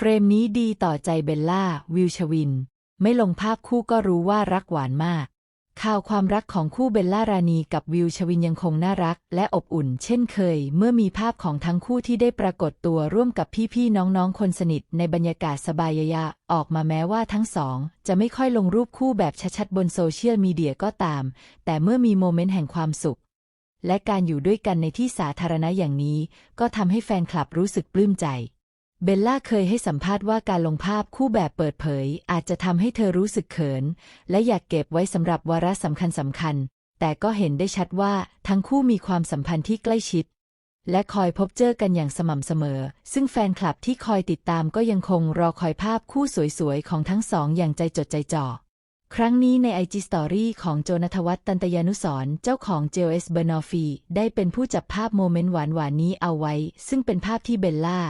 เฟรมนี้ดีต่อใจเบลล่า วิลชวิน ไม่ลงภาพคู่ก็รู้ว่ารักหวานมาก ข่าวความรักของคู่เบลล่ารานีกับวิลชวินยังคงน่ารัก และอบอุ่น เช่นเคย เมื่อมีภาพของทั้งคู่ที่ได้ปรากฏตัวร่วมกับพี่ๆน้องๆคนสนิทในบรรยากาศสบายยะออกมาแม้ว่าทั้งสอง จะไม่ค่อยลงรูปคู่แบบชัดๆบนโซเชียลมีเดียก็ตาม แต่เมื่อมีโมเมนต์แห่งความสุข และการอยู่ด้วยกันในที่สาธารณะอย่างนี้ ก็ทำให้แฟนคลับรู้สึกปลื้มใจ เบลล่าเคยให้สัมภาษณ์ว่าการลงภาพคู่แบบเปิดเผย อาจจะทำให้เธอรู้สึกเขิน และอยากเก็บไว้สำหรับวาระสำคัญสำคัญ แต่ก็เห็นได้ชัดว่าทั้งคู่มีความสัมพันธ์ที่ใกล้ชิด และคอยพบเจอกันอย่างสม่ำเสมอ ซึ่งแฟนคลับที่คอยติดตามก็ยังคงรอคอยภาพคู่สวยๆของทั้งสองอย่างใจจดใจจ่อ ครั้งนี้ใน IG Story ของโจนทวัฒน์ตันตยานุสรเจ้าของ JOS b e r n o f i ได้เป็นผู้จับภาพโมเมนต์หวานๆนี้เอาไว้ ซึ่งเป็นภาพที่เบลล่า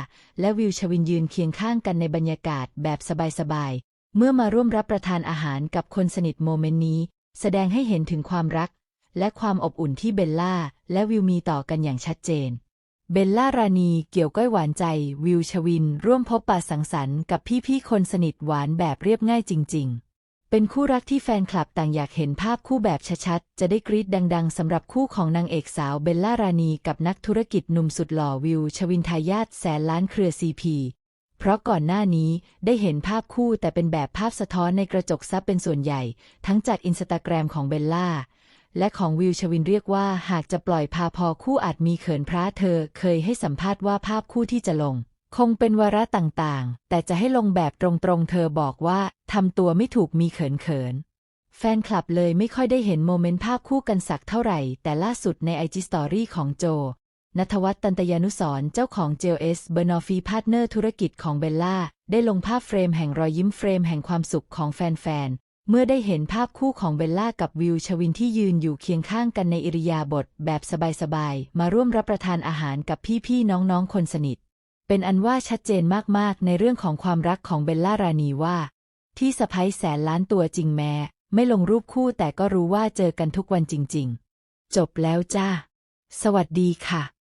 และวิวชวินยืนเคียงข้างกันในบรรยากาศแบบสบายๆ เมื่อมาร่วมรับประทานอาหารกับคนสนิทโมเมนต์นี้ แสดงให้เห็นถึงความรัก และความอบอุ่นที่เบลล่า และวิวมีต่อกันอย่างชัดเจนเบลล่ารานีเกี่ยวก้อยหวานใจ วิวชวิน ร่วมพบปะสังสรรค์กับพี่ๆคนสนิทหวานแบบเรียบง่ายจริง ๆ เป็นคู่รักที่แฟนคลับต่างอยากเห็นภาพคู่แบบชัดๆ จะได้กรี๊ดดังๆ สำหรับคู่ของนางเอกสาวเบลล่ารานีกับนักธุรกิจหนุ่มสุดหล่อวิว ชวินทายาทแสนล้านเครือซีพีเพราะก่อนหน้านี้ได้เห็นภาพคู่แต่เป็นแบบภาพสะท้อนในกระจกซับเป็นส่วนใหญ่ ทั้งจากอินสตาแกรมของเบลล่า และของวิวชวินเรียกว่าหากจะปล่อยพาพอคู่อาจมีเขินพระเธอเคยให้สัมภาษณ์ว่าภาพคู่ที่จะลง คงเป็นวาระต่างๆ แต่จะให้ลงแบบตรงๆ เธอบอกว่าทำตัวไม่ถูกมีเขินๆ แฟนคลับเลยไม่ค่อยได้เห็นโมเมนต์ภาพคู่กันสักเท่าไหร่ แต่ล่าสุดในไอจีสตอรี่ของโจนัทวัฒน์ตันตยานุสรเจ้าของ JLS b e r n o f i พาร์ทเนอร์ธุรกิจของเบลล่า ได้ลงภาพเฟรมแห่งรอยยิ้มเฟรมแห่งความสุขของแฟนๆ เมื่อได้เห็นภาพคู่ของเบลล่ากับวิวชวินที่ยืนอยู่เคียงข้างกันในอิริยาบถแบบสบายๆ มาร่วมรับประทานอาหารกับพี่ๆ น้องๆ คนสนิท เป็นอันว่าชัดเจนมากๆ ในเรื่องของความรักของเบลล่ารานีว่า ที่สะพ้ยแสนล้านตัวจริงแม้ ไม่ลงรูปคู่แต่ก็รู้ว่าเจอกันทุกวันจริง ๆ จบแล้วจ้า สวัสดีค่ะ